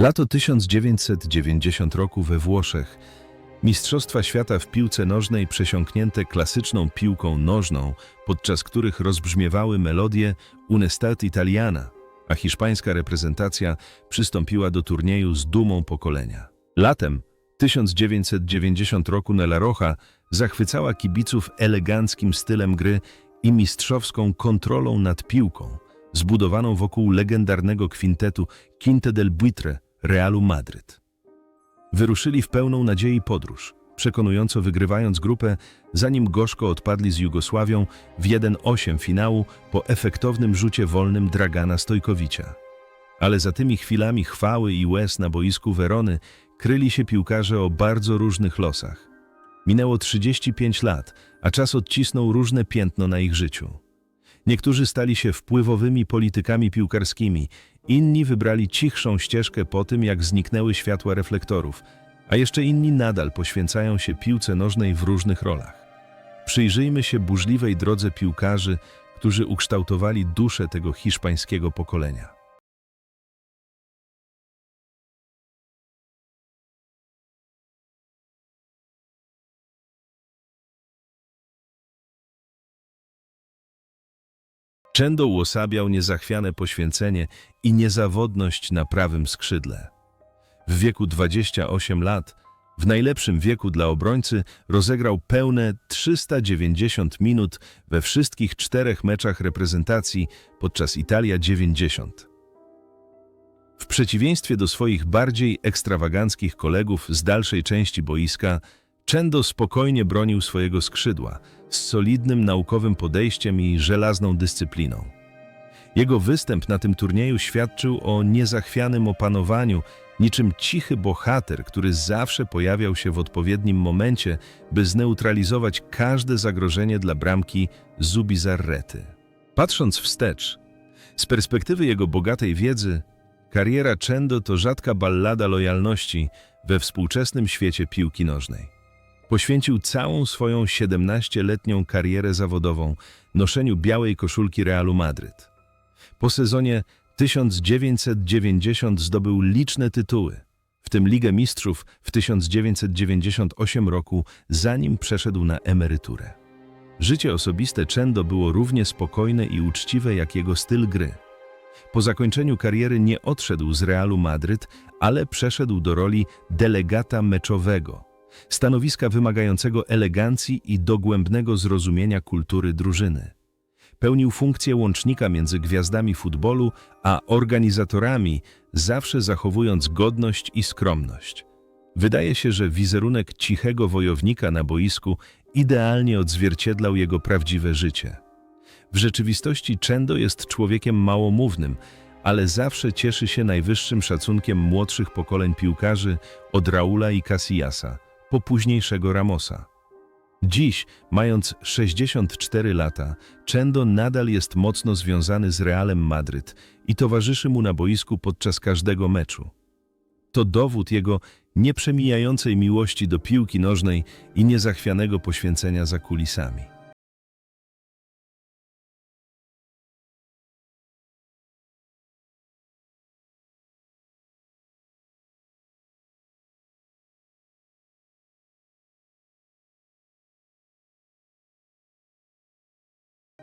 Lato 1990 roku we Włoszech. Mistrzostwa świata w piłce nożnej przesiąknięte klasyczną piłką nożną, podczas których rozbrzmiewały melodie Unestat Italiana, a hiszpańska reprezentacja przystąpiła do turnieju z dumą pokolenia. Latem 1990 roku Nela Rocha zachwycała kibiców eleganckim stylem gry i mistrzowską kontrolą nad piłką, zbudowaną wokół legendarnego kwintetu Quinte del Buitre Realu Madryt. Wyruszyli w pełną nadziei podróż, przekonująco wygrywając grupę, zanim gorzko odpadli z Jugosławią w 1-8 finału po efektownym rzucie wolnym Dragana Stojkowicza. Ale za tymi chwilami chwały i łez na boisku Werony kryli się piłkarze o bardzo różnych losach. Minęło 35 lat, a czas odcisnął różne piętno na ich życiu. Niektórzy stali się wpływowymi politykami piłkarskimi, inni wybrali cichszą ścieżkę po tym, jak zniknęły światła reflektorów, a jeszcze inni nadal poświęcają się piłce nożnej w różnych rolach. Przyjrzyjmy się burzliwej drodze piłkarzy, którzy ukształtowali duszę tego hiszpańskiego pokolenia. Czendo uosabiał niezachwiane poświęcenie i niezawodność na prawym skrzydle. W wieku 28 lat, w najlepszym wieku dla obrońcy, rozegrał pełne 390 minut we wszystkich czterech meczach reprezentacji podczas Italia 90. W przeciwieństwie do swoich bardziej ekstrawaganckich kolegów z dalszej części boiska, Czendo spokojnie bronił swojego skrzydła, z solidnym naukowym podejściem i żelazną dyscypliną. Jego występ na tym turnieju świadczył o niezachwianym opanowaniu, niczym cichy bohater, który zawsze pojawiał się w odpowiednim momencie, by zneutralizować każde zagrożenie dla bramki Zubizarrety. Patrząc wstecz, z perspektywy jego bogatej wiedzy, kariera Czendo to rzadka ballada lojalności we współczesnym świecie piłki nożnej. Poświęcił całą swoją 17-letnią karierę zawodową noszeniu białej koszulki Realu Madryt. Po sezonie 1990 zdobył liczne tytuły, w tym Ligę Mistrzów w 1998 roku, zanim przeszedł na emeryturę. Życie osobiste Czendo było równie spokojne i uczciwe jak jego styl gry. Po zakończeniu kariery nie odszedł z Realu Madryt, ale przeszedł do roli delegata meczowego – stanowiska wymagającego elegancji i dogłębnego zrozumienia kultury drużyny. Pełnił funkcję łącznika między gwiazdami futbolu a organizatorami, zawsze zachowując godność i skromność. Wydaje się, że wizerunek cichego wojownika na boisku idealnie odzwierciedlał jego prawdziwe życie. W rzeczywistości Czendo jest człowiekiem małomównym, ale zawsze cieszy się najwyższym szacunkiem młodszych pokoleń piłkarzy od Raula i Casillasa – po późniejszego Ramosa. Dziś, mając 64 lata, Czendo nadal jest mocno związany z Realem Madryt i towarzyszy mu na boisku podczas każdego meczu. To dowód jego nieprzemijającej miłości do piłki nożnej i niezachwianego poświęcenia za kulisami.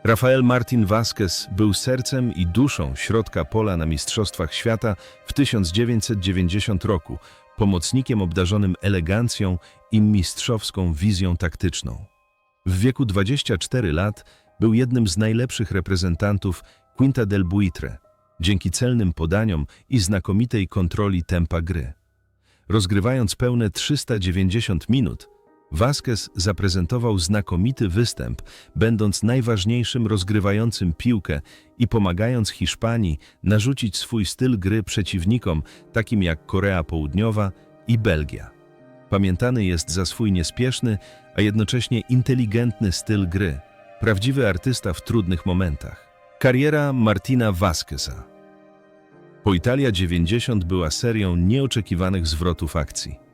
Rafael Martin Vázquez był sercem i duszą środka pola na Mistrzostwach Świata w 1990 roku, pomocnikiem obdarzonym elegancją i mistrzowską wizją taktyczną. W wieku 24 lat był jednym z najlepszych reprezentantów Quinta del Buitre, dzięki celnym podaniom i znakomitej kontroli tempa gry. Rozgrywając pełne 390 minut, Vasquez zaprezentował znakomity występ, będąc najważniejszym rozgrywającym piłkę i pomagając Hiszpanii narzucić swój styl gry przeciwnikom, takim jak Korea Południowa i Belgia. Pamiętany jest za swój niespieszny, a jednocześnie inteligentny styl gry, prawdziwy artysta w trudnych momentach. Kariera Martina Vasqueza Po Italia 90 była serią nieoczekiwanych zwrotów akcji.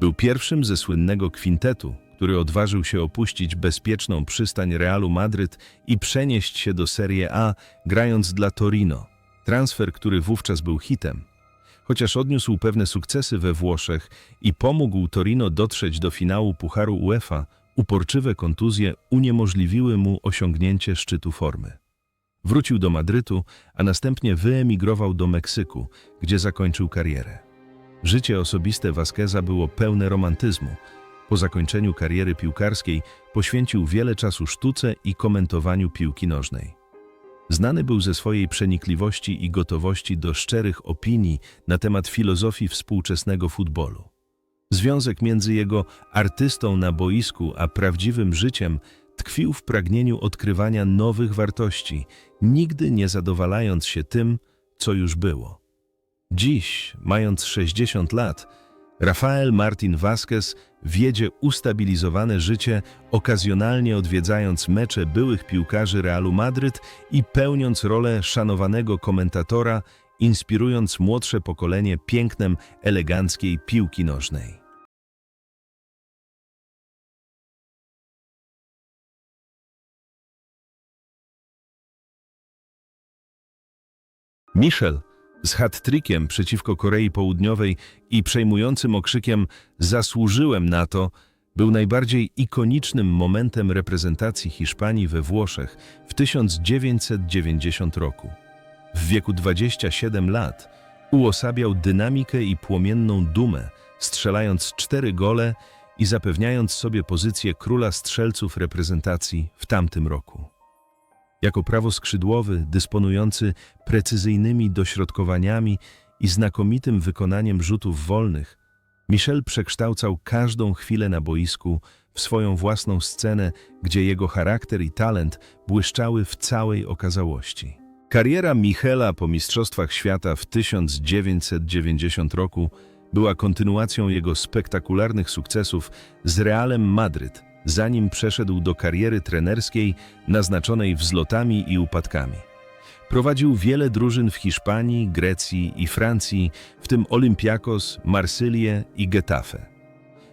Był pierwszym ze słynnego kwintetu, który odważył się opuścić bezpieczną przystań Realu Madryt i przenieść się do Serie A, grając dla Torino. Transfer, który wówczas był hitem. Chociaż odniósł pewne sukcesy we Włoszech i pomógł Torino dotrzeć do finału Pucharu UEFA, uporczywe kontuzje uniemożliwiły mu osiągnięcie szczytu formy. Wrócił do Madrytu, a następnie wyemigrował do Meksyku, gdzie zakończył karierę. Życie osobiste Vasqueza było pełne romantyzmu. Po zakończeniu kariery piłkarskiej poświęcił wiele czasu sztuce i komentowaniu piłki nożnej. Znany był ze swojej przenikliwości i gotowości do szczerych opinii na temat filozofii współczesnego futbolu. Związek między jego artystą na boisku a prawdziwym życiem tkwił w pragnieniu odkrywania nowych wartości, nigdy nie zadowalając się tym, co już było. Dziś, mając 60 lat, Rafael Martin Vázquez wiedzie ustabilizowane życie, okazjonalnie odwiedzając mecze byłych piłkarzy Realu Madryt i pełniąc rolę szanowanego komentatora, inspirując młodsze pokolenie pięknem eleganckiej piłki nożnej. Michel z hat-trickiem przeciwko Korei Południowej i przejmującym okrzykiem Zasłużyłem na to, był najbardziej ikonicznym momentem reprezentacji Hiszpanii we Włoszech w 1990 roku. W wieku 27 lat uosabiał dynamikę i płomienną dumę, strzelając cztery gole i zapewniając sobie pozycję króla strzelców reprezentacji w tamtym roku. Jako prawoskrzydłowy, dysponujący precyzyjnymi dośrodkowaniami i znakomitym wykonaniem rzutów wolnych, Michel przekształcał każdą chwilę na boisku w swoją własną scenę, gdzie jego charakter i talent błyszczały w całej okazałości. Kariera Michela po Mistrzostwach Świata w 1990 roku była kontynuacją jego spektakularnych sukcesów z Realem Madryt, zanim przeszedł do kariery trenerskiej naznaczonej wzlotami i upadkami. Prowadził wiele drużyn w Hiszpanii, Grecji i Francji, w tym Olympiakos, Marsylię i Getafe.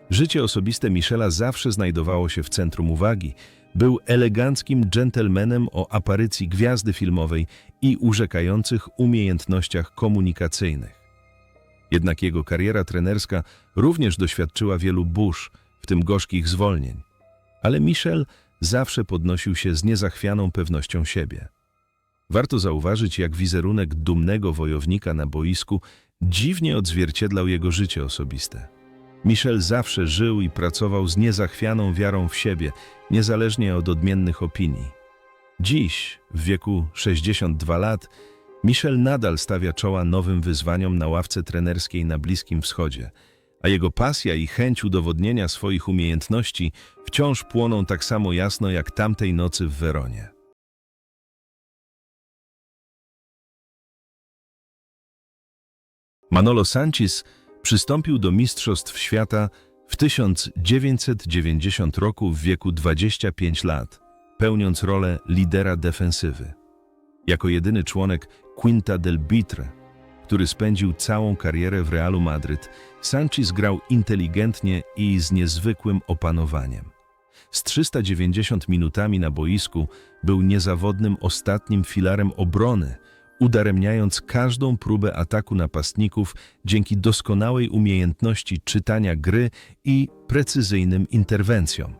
Życie osobiste Michela zawsze znajdowało się w centrum uwagi. Był eleganckim dżentelmenem o aparycji gwiazdy filmowej i urzekających umiejętnościach komunikacyjnych. Jednak jego kariera trenerska również doświadczyła wielu burz, w tym gorzkich zwolnień ale Michel zawsze podnosił się z niezachwianą pewnością siebie. Warto zauważyć, jak wizerunek dumnego wojownika na boisku dziwnie odzwierciedlał jego życie osobiste. Michel zawsze żył i pracował z niezachwianą wiarą w siebie, niezależnie od odmiennych opinii. Dziś, w wieku 62 lat, Michel nadal stawia czoła nowym wyzwaniom na ławce trenerskiej na Bliskim Wschodzie – a jego pasja i chęć udowodnienia swoich umiejętności wciąż płoną tak samo jasno jak tamtej nocy w Weronie. Manolo Sanchez przystąpił do Mistrzostw Świata w 1990 roku w wieku 25 lat, pełniąc rolę lidera defensywy. Jako jedyny członek Quinta del Bitre który spędził całą karierę w Realu Madryt, Sanchez grał inteligentnie i z niezwykłym opanowaniem. Z 390 minutami na boisku był niezawodnym ostatnim filarem obrony, udaremniając każdą próbę ataku napastników dzięki doskonałej umiejętności czytania gry i precyzyjnym interwencjom.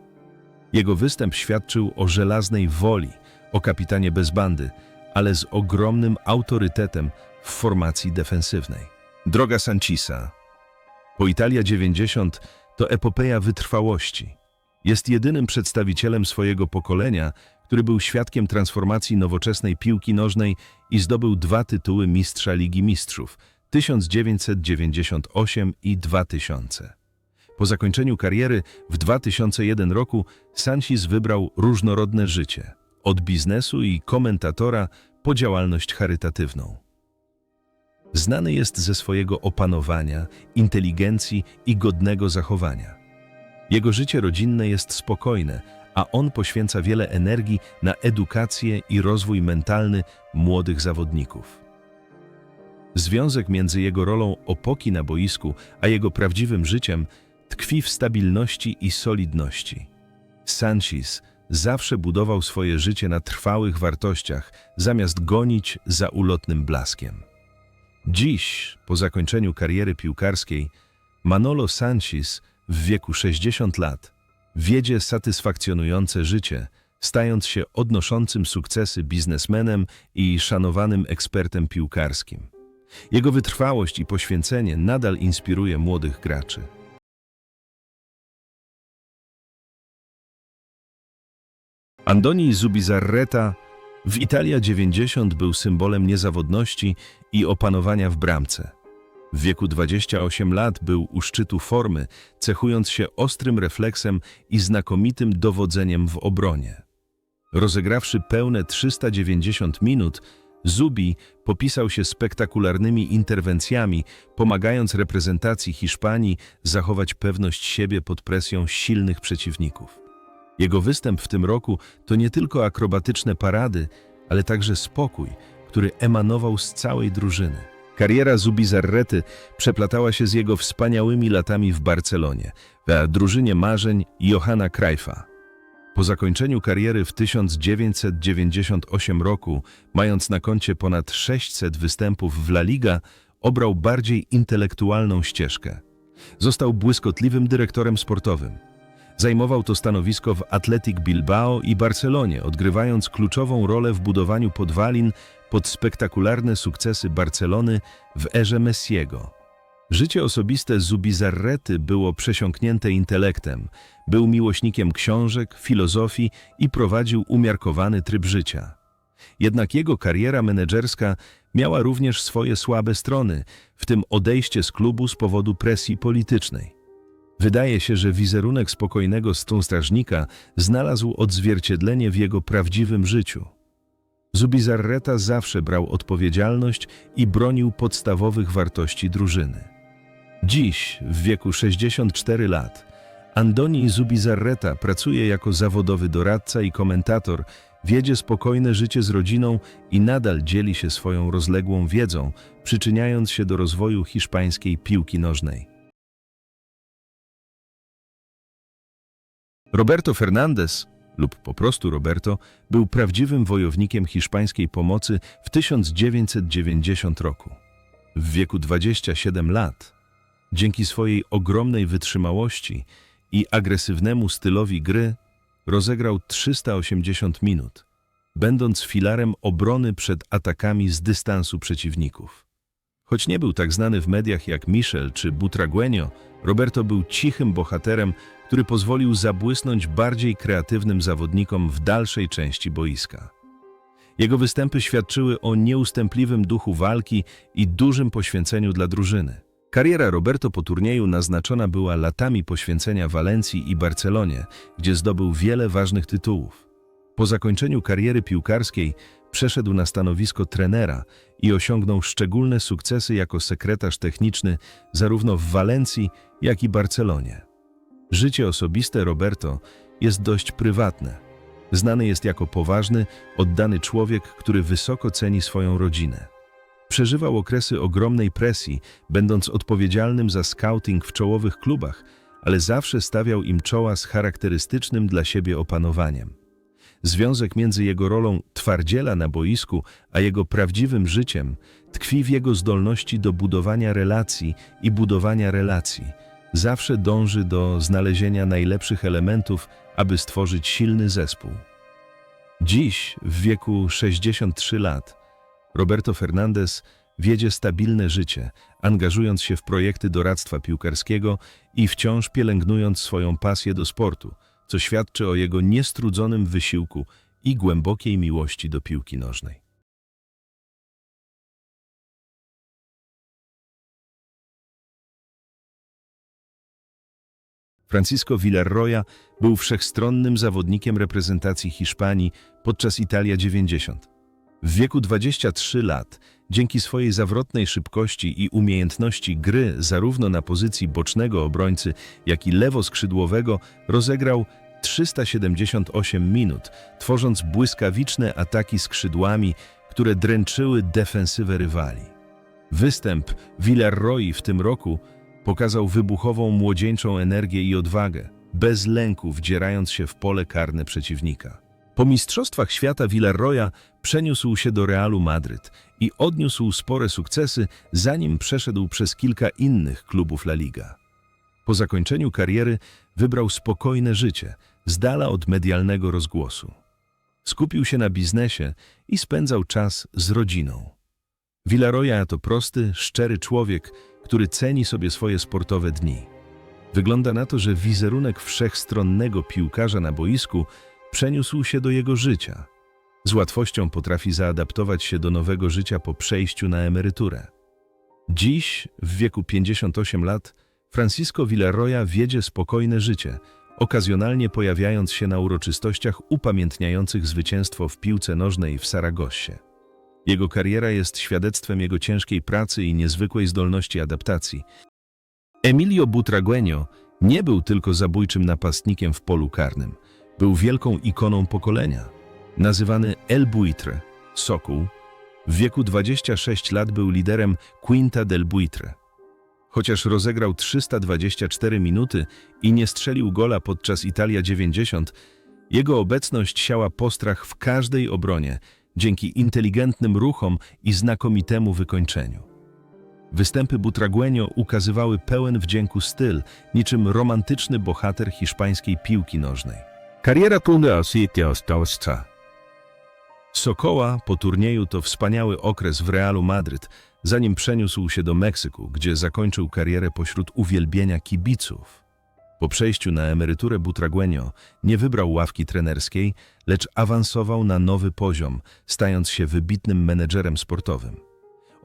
Jego występ świadczył o żelaznej woli, o kapitanie bez bandy, ale z ogromnym autorytetem w formacji defensywnej. Droga Sanchisa. Po Italia 90 to epopeja wytrwałości. Jest jedynym przedstawicielem swojego pokolenia, który był świadkiem transformacji nowoczesnej piłki nożnej i zdobył dwa tytuły mistrza Ligi Mistrzów 1998 i 2000. Po zakończeniu kariery w 2001 roku Sanchez wybrał różnorodne życie, od biznesu i komentatora po działalność charytatywną. Znany jest ze swojego opanowania, inteligencji i godnego zachowania. Jego życie rodzinne jest spokojne, a on poświęca wiele energii na edukację i rozwój mentalny młodych zawodników. Związek między jego rolą opoki na boisku, a jego prawdziwym życiem tkwi w stabilności i solidności. Sanchez zawsze budował swoje życie na trwałych wartościach, zamiast gonić za ulotnym blaskiem. Dziś, po zakończeniu kariery piłkarskiej, Manolo Sanchez w wieku 60 lat wiedzie satysfakcjonujące życie, stając się odnoszącym sukcesy biznesmenem i szanowanym ekspertem piłkarskim. Jego wytrwałość i poświęcenie nadal inspiruje młodych graczy. Andoni Zubizarreta w Italia 90 był symbolem niezawodności i opanowania w bramce. W wieku 28 lat był u szczytu formy, cechując się ostrym refleksem i znakomitym dowodzeniem w obronie. Rozegrawszy pełne 390 minut, Zubi popisał się spektakularnymi interwencjami, pomagając reprezentacji Hiszpanii zachować pewność siebie pod presją silnych przeciwników. Jego występ w tym roku to nie tylko akrobatyczne parady, ale także spokój, który emanował z całej drużyny. Kariera Zubizarrety przeplatała się z jego wspaniałymi latami w Barcelonie, w drużynie marzeń Johanna Cruyffa. Po zakończeniu kariery w 1998 roku, mając na koncie ponad 600 występów w La Liga, obrał bardziej intelektualną ścieżkę. Został błyskotliwym dyrektorem sportowym. Zajmował to stanowisko w Athletic Bilbao i Barcelonie, odgrywając kluczową rolę w budowaniu podwalin pod spektakularne sukcesy Barcelony w erze Messiego. Życie osobiste Zubizarrety było przesiąknięte intelektem. Był miłośnikiem książek, filozofii i prowadził umiarkowany tryb życia. Jednak jego kariera menedżerska miała również swoje słabe strony, w tym odejście z klubu z powodu presji politycznej. Wydaje się, że wizerunek spokojnego strażnika znalazł odzwierciedlenie w jego prawdziwym życiu. Zubizarreta zawsze brał odpowiedzialność i bronił podstawowych wartości drużyny. Dziś, w wieku 64 lat, Andoni Zubizarreta pracuje jako zawodowy doradca i komentator, wiedzie spokojne życie z rodziną i nadal dzieli się swoją rozległą wiedzą, przyczyniając się do rozwoju hiszpańskiej piłki nożnej. Roberto Fernandez, lub po prostu Roberto, był prawdziwym wojownikiem hiszpańskiej pomocy w 1990 roku. W wieku 27 lat, dzięki swojej ogromnej wytrzymałości i agresywnemu stylowi gry, rozegrał 380 minut, będąc filarem obrony przed atakami z dystansu przeciwników. Choć nie był tak znany w mediach jak Michel czy Butragueño, Roberto był cichym bohaterem, który pozwolił zabłysnąć bardziej kreatywnym zawodnikom w dalszej części boiska. Jego występy świadczyły o nieustępliwym duchu walki i dużym poświęceniu dla drużyny. Kariera Roberto po turnieju naznaczona była latami poświęcenia Walencji i Barcelonie, gdzie zdobył wiele ważnych tytułów. Po zakończeniu kariery piłkarskiej przeszedł na stanowisko trenera i osiągnął szczególne sukcesy jako sekretarz techniczny zarówno w Walencji, jak i Barcelonie. Życie osobiste Roberto jest dość prywatne. Znany jest jako poważny, oddany człowiek, który wysoko ceni swoją rodzinę. Przeżywał okresy ogromnej presji, będąc odpowiedzialnym za scouting w czołowych klubach, ale zawsze stawiał im czoła z charakterystycznym dla siebie opanowaniem. Związek między jego rolą twardziela na boisku, a jego prawdziwym życiem tkwi w jego zdolności do budowania relacji i budowania relacji. Zawsze dąży do znalezienia najlepszych elementów, aby stworzyć silny zespół. Dziś, w wieku 63 lat, Roberto Fernandez wiedzie stabilne życie, angażując się w projekty doradztwa piłkarskiego i wciąż pielęgnując swoją pasję do sportu – co świadczy o jego niestrudzonym wysiłku i głębokiej miłości do piłki nożnej. Francisco Villarroya był wszechstronnym zawodnikiem reprezentacji Hiszpanii podczas Italia 90. W wieku 23 lat, dzięki swojej zawrotnej szybkości i umiejętności gry zarówno na pozycji bocznego obrońcy, jak i lewoskrzydłowego, rozegrał 378 minut, tworząc błyskawiczne ataki skrzydłami, które dręczyły defensywę rywali. Występ Villarroi w tym roku pokazał wybuchową młodzieńczą energię i odwagę, bez lęku wdzierając się w pole karne przeciwnika. Po Mistrzostwach Świata Villarroya przeniósł się do Realu Madryt i odniósł spore sukcesy, zanim przeszedł przez kilka innych klubów La Liga. Po zakończeniu kariery wybrał spokojne życie, z dala od medialnego rozgłosu. Skupił się na biznesie i spędzał czas z rodziną. Villarroya to prosty, szczery człowiek, który ceni sobie swoje sportowe dni. Wygląda na to, że wizerunek wszechstronnego piłkarza na boisku przeniósł się do jego życia. Z łatwością potrafi zaadaptować się do nowego życia po przejściu na emeryturę. Dziś, w wieku 58 lat, Francisco Villarroya wiedzie spokojne życie, okazjonalnie pojawiając się na uroczystościach upamiętniających zwycięstwo w piłce nożnej w Saragossie. Jego kariera jest świadectwem jego ciężkiej pracy i niezwykłej zdolności adaptacji. Emilio Butragueño nie był tylko zabójczym napastnikiem w polu karnym. Był wielką ikoną pokolenia. Nazywany El Buitre, Sokół, w wieku 26 lat był liderem Quinta del Buitre. Chociaż rozegrał 324 minuty i nie strzelił gola podczas Italia 90, jego obecność siała postrach w każdej obronie dzięki inteligentnym ruchom i znakomitemu wykończeniu. Występy Butragueño ukazywały pełen wdzięku styl, niczym romantyczny bohater hiszpańskiej piłki nożnej. Kariera Tuna City Ostowska. Sokoła po turnieju to wspaniały okres w Realu Madryt, zanim przeniósł się do Meksyku, gdzie zakończył karierę pośród uwielbienia kibiców. Po przejściu na emeryturę Butragueño nie wybrał ławki trenerskiej, lecz awansował na nowy poziom, stając się wybitnym menedżerem sportowym.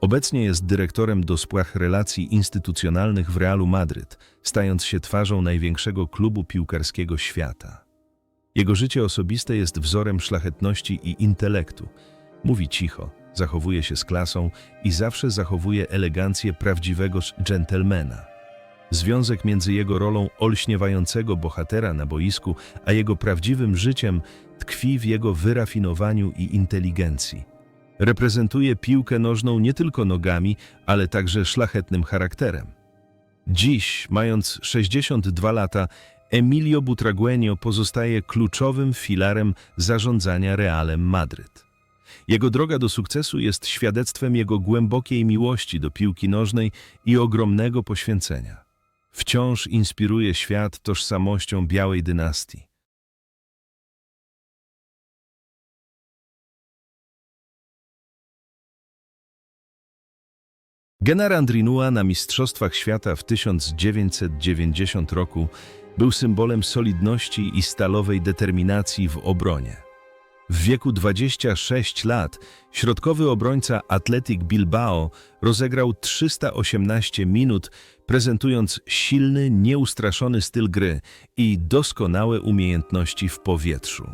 Obecnie jest dyrektorem do spraw relacji instytucjonalnych w Realu Madryt, stając się twarzą największego klubu piłkarskiego świata. Jego życie osobiste jest wzorem szlachetności i intelektu. Mówi cicho, zachowuje się z klasą i zawsze zachowuje elegancję prawdziwego dżentelmena. Związek między jego rolą olśniewającego bohatera na boisku, a jego prawdziwym życiem tkwi w jego wyrafinowaniu i inteligencji. Reprezentuje piłkę nożną nie tylko nogami, ale także szlachetnym charakterem. Dziś, mając 62 lata, Emilio Butragueño pozostaje kluczowym filarem zarządzania Realem Madryt. Jego droga do sukcesu jest świadectwem jego głębokiej miłości do piłki nożnej i ogromnego poświęcenia. Wciąż inspiruje świat tożsamością białej dynastii. Genar Andrinua na Mistrzostwach Świata w 1990 roku był symbolem solidności i stalowej determinacji w obronie. W wieku 26 lat środkowy obrońca Athletic Bilbao rozegrał 318 minut, prezentując silny, nieustraszony styl gry i doskonałe umiejętności w powietrzu.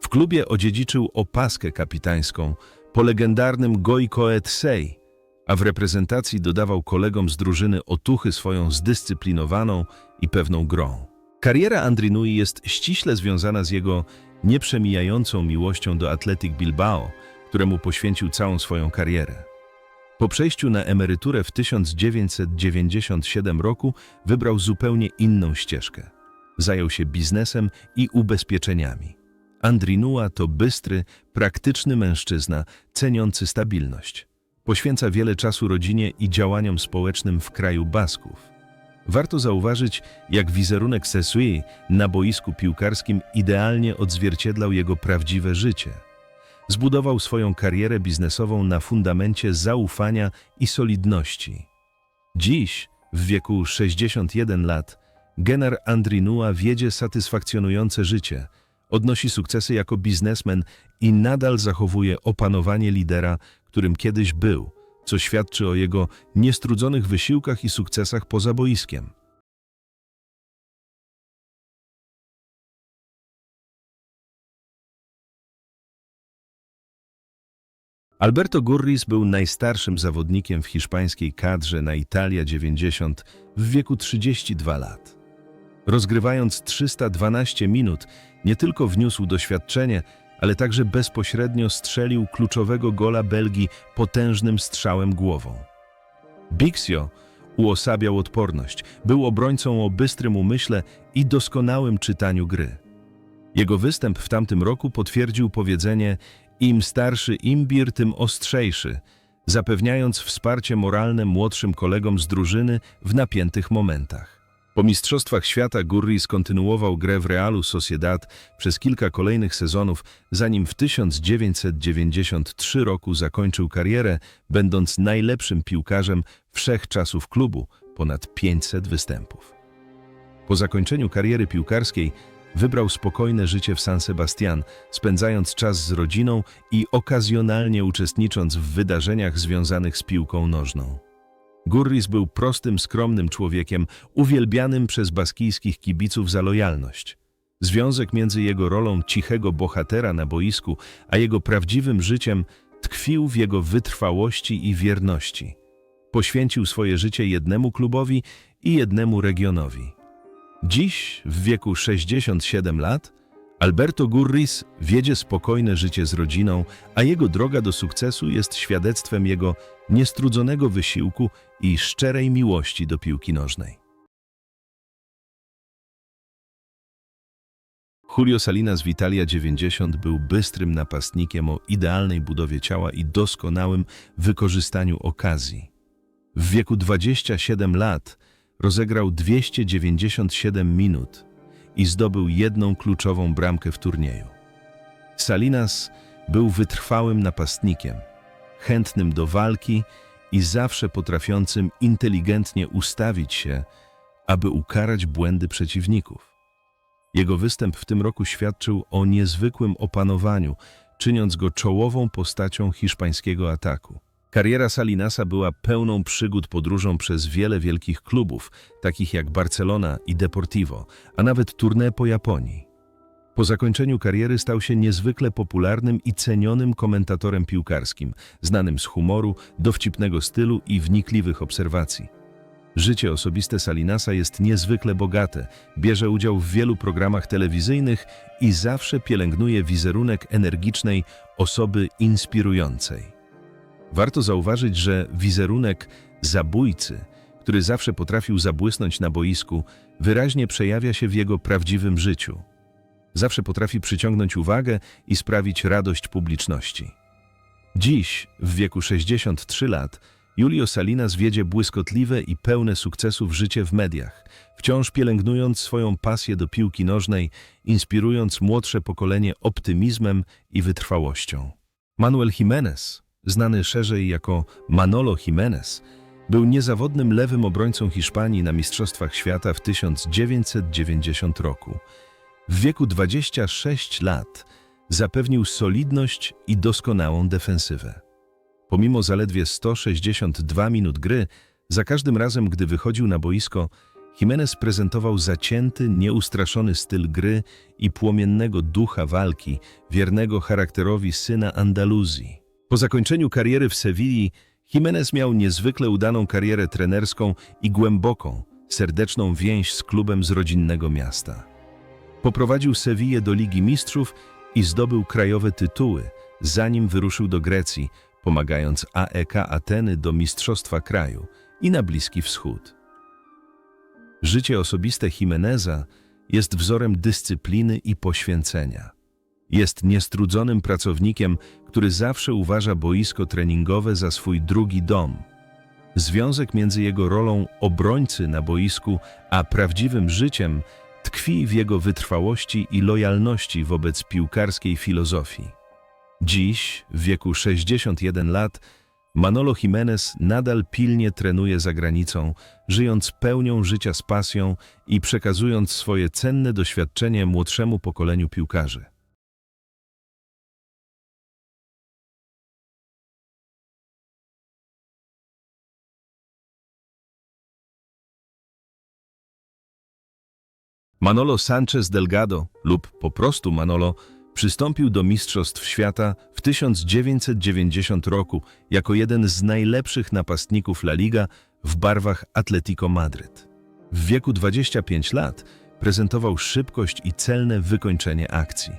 W klubie odziedziczył opaskę kapitańską po legendarnym Goiko Etsej, a w reprezentacji dodawał kolegom z drużyny otuchy swoją zdyscyplinowaną i pewną grą. Kariera Andrinui jest ściśle związana z jego nieprzemijającą miłością do Athletic Bilbao, któremu poświęcił całą swoją karierę. Po przejściu na emeryturę w 1997 roku wybrał zupełnie inną ścieżkę. Zajął się biznesem i ubezpieczeniami. Andrinua to bystry, praktyczny mężczyzna, ceniący stabilność. Poświęca wiele czasu rodzinie i działaniom społecznym w kraju Basków. Warto zauważyć, jak wizerunek Sesui na boisku piłkarskim idealnie odzwierciedlał jego prawdziwe życie. Zbudował swoją karierę biznesową na fundamencie zaufania i solidności. Dziś, w wieku 61 lat, Genar Andrinua wiedzie satysfakcjonujące życie, odnosi sukcesy jako biznesmen i nadal zachowuje opanowanie lidera, którym kiedyś był – co świadczy o jego niestrudzonych wysiłkach i sukcesach poza boiskiem. Alberto Gurris był najstarszym zawodnikiem w hiszpańskiej kadrze na Italia 90 w wieku 32 lat. Rozgrywając 312 minut, nie tylko wniósł doświadczenie, ale także bezpośrednio strzelił kluczowego gola Belgii potężnym strzałem głową. Bixio uosabiał odporność, był obrońcą o bystrym umyśle i doskonałym czytaniu gry. Jego występ w tamtym roku potwierdził powiedzenie im starszy imbir, tym ostrzejszy, zapewniając wsparcie moralne młodszym kolegom z drużyny w napiętych momentach. Po Mistrzostwach Świata Gurris kontynuował grę w Realu Sociedad przez kilka kolejnych sezonów, zanim w 1993 roku zakończył karierę, będąc najlepszym piłkarzem wszechczasów klubu, ponad 500 występów. Po zakończeniu kariery piłkarskiej wybrał spokojne życie w San Sebastian, spędzając czas z rodziną i okazjonalnie uczestnicząc w wydarzeniach związanych z piłką nożną. Gurris był prostym, skromnym człowiekiem, uwielbianym przez baskijskich kibiców za lojalność. Związek między jego rolą cichego bohatera na boisku, a jego prawdziwym życiem tkwił w jego wytrwałości i wierności. Poświęcił swoje życie jednemu klubowi i jednemu regionowi. Dziś, w wieku 67 lat, Alberto Gurris wiedzie spokojne życie z rodziną, a jego droga do sukcesu jest świadectwem jego niestrudzonego wysiłku i szczerej miłości do piłki nożnej. Julio Salinas w Italia 90 był bystrym napastnikiem o idealnej budowie ciała i doskonałym wykorzystaniu okazji. W wieku 27 lat rozegrał 297 minut i zdobył jedną kluczową bramkę w turnieju. Salinas był wytrwałym napastnikiem, chętnym do walki i zawsze potrafiącym inteligentnie ustawić się, aby ukarać błędy przeciwników. Jego występ w tym roku świadczył o niezwykłym opanowaniu, czyniąc go czołową postacią hiszpańskiego ataku. Kariera Salinasa była pełną przygód podróżą przez wiele wielkich klubów, takich jak Barcelona i Deportivo, a nawet tournée po Japonii. Po zakończeniu kariery stał się niezwykle popularnym i cenionym komentatorem piłkarskim, znanym z humoru, dowcipnego stylu i wnikliwych obserwacji. Życie osobiste Salinasa jest niezwykle bogate, bierze udział w wielu programach telewizyjnych i zawsze pielęgnuje wizerunek energicznej osoby inspirującej. Warto zauważyć, że wizerunek zabójcy, który zawsze potrafił zabłysnąć na boisku, wyraźnie przejawia się w jego prawdziwym życiu. Zawsze potrafi przyciągnąć uwagę i sprawić radość publiczności. Dziś, w wieku 63 lat, Julio Salinas wiedzie błyskotliwe i pełne sukcesów życie w mediach, wciąż pielęgnując swoją pasję do piłki nożnej, inspirując młodsze pokolenie optymizmem i wytrwałością. Manuel Jimenez, znany szerzej jako Manolo Jimenez, był niezawodnym lewym obrońcą Hiszpanii na Mistrzostwach Świata w 1990 roku. W wieku 26 lat zapewnił solidność i doskonałą defensywę. Pomimo zaledwie 162 minut gry, za każdym razem, gdy wychodził na boisko, Jimenez prezentował zacięty, nieustraszony styl gry i płomiennego ducha walki, wiernego charakterowi syna Andaluzji. Po zakończeniu kariery w Sewilli, Jimenez miał niezwykle udaną karierę trenerską i głęboką, serdeczną więź z klubem z rodzinnego miasta. Poprowadził Sewillę do Ligi Mistrzów i zdobył krajowe tytuły, zanim wyruszył do Grecji, pomagając AEK Ateny do Mistrzostwa Kraju i na Bliski Wschód. Życie osobiste Jimeneza jest wzorem dyscypliny i poświęcenia. Jest niestrudzonym pracownikiem, który zawsze uważa boisko treningowe za swój drugi dom. Związek między jego rolą obrońcy na boisku a prawdziwym życiem tkwi w jego wytrwałości i lojalności wobec piłkarskiej filozofii. Dziś, w wieku 61 lat, Manolo Jimenez nadal pilnie trenuje za granicą, żyjąc pełnią życia z pasją i przekazując swoje cenne doświadczenie młodszemu pokoleniu piłkarzy. Manolo Sanchez Delgado lub po prostu Manolo przystąpił do Mistrzostw Świata w 1990 roku jako jeden z najlepszych napastników La Liga w barwach Atletico Madryt. W wieku 25 lat prezentował szybkość i celne wykończenie akcji.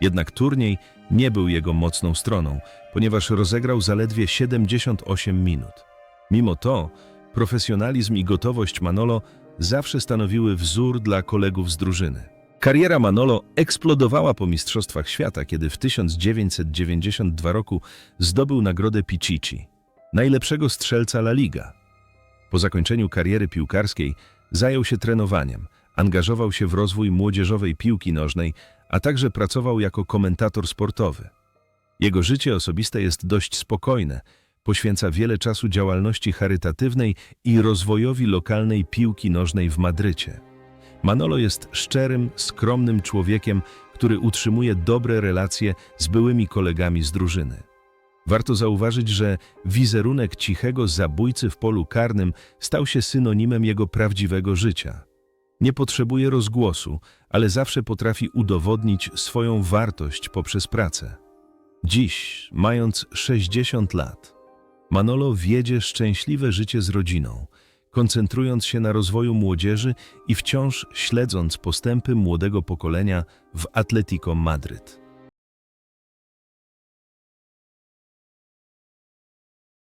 Jednak turniej nie był jego mocną stroną, ponieważ rozegrał zaledwie 78 minut. Mimo to profesjonalizm i gotowość Manolo zawsze stanowiły wzór dla kolegów z drużyny. Kariera Manolo eksplodowała po Mistrzostwach Świata, kiedy w 1992 roku zdobył nagrodę Pichichi, najlepszego strzelca La Liga. Po zakończeniu kariery piłkarskiej zajął się trenowaniem, angażował się w rozwój młodzieżowej piłki nożnej, a także pracował jako komentator sportowy. Jego życie osobiste jest dość spokojne, poświęca wiele czasu działalności charytatywnej i rozwojowi lokalnej piłki nożnej w Madrycie. Manolo jest szczerym, skromnym człowiekiem, który utrzymuje dobre relacje z byłymi kolegami z drużyny. Warto zauważyć, że wizerunek cichego zabójcy w polu karnym stał się synonimem jego prawdziwego życia. Nie potrzebuje rozgłosu, ale zawsze potrafi udowodnić swoją wartość poprzez pracę. Dziś, mając 60 lat, Manolo wiedzie szczęśliwe życie z rodziną, koncentrując się na rozwoju młodzieży i wciąż śledząc postępy młodego pokolenia w Atletico Madryt.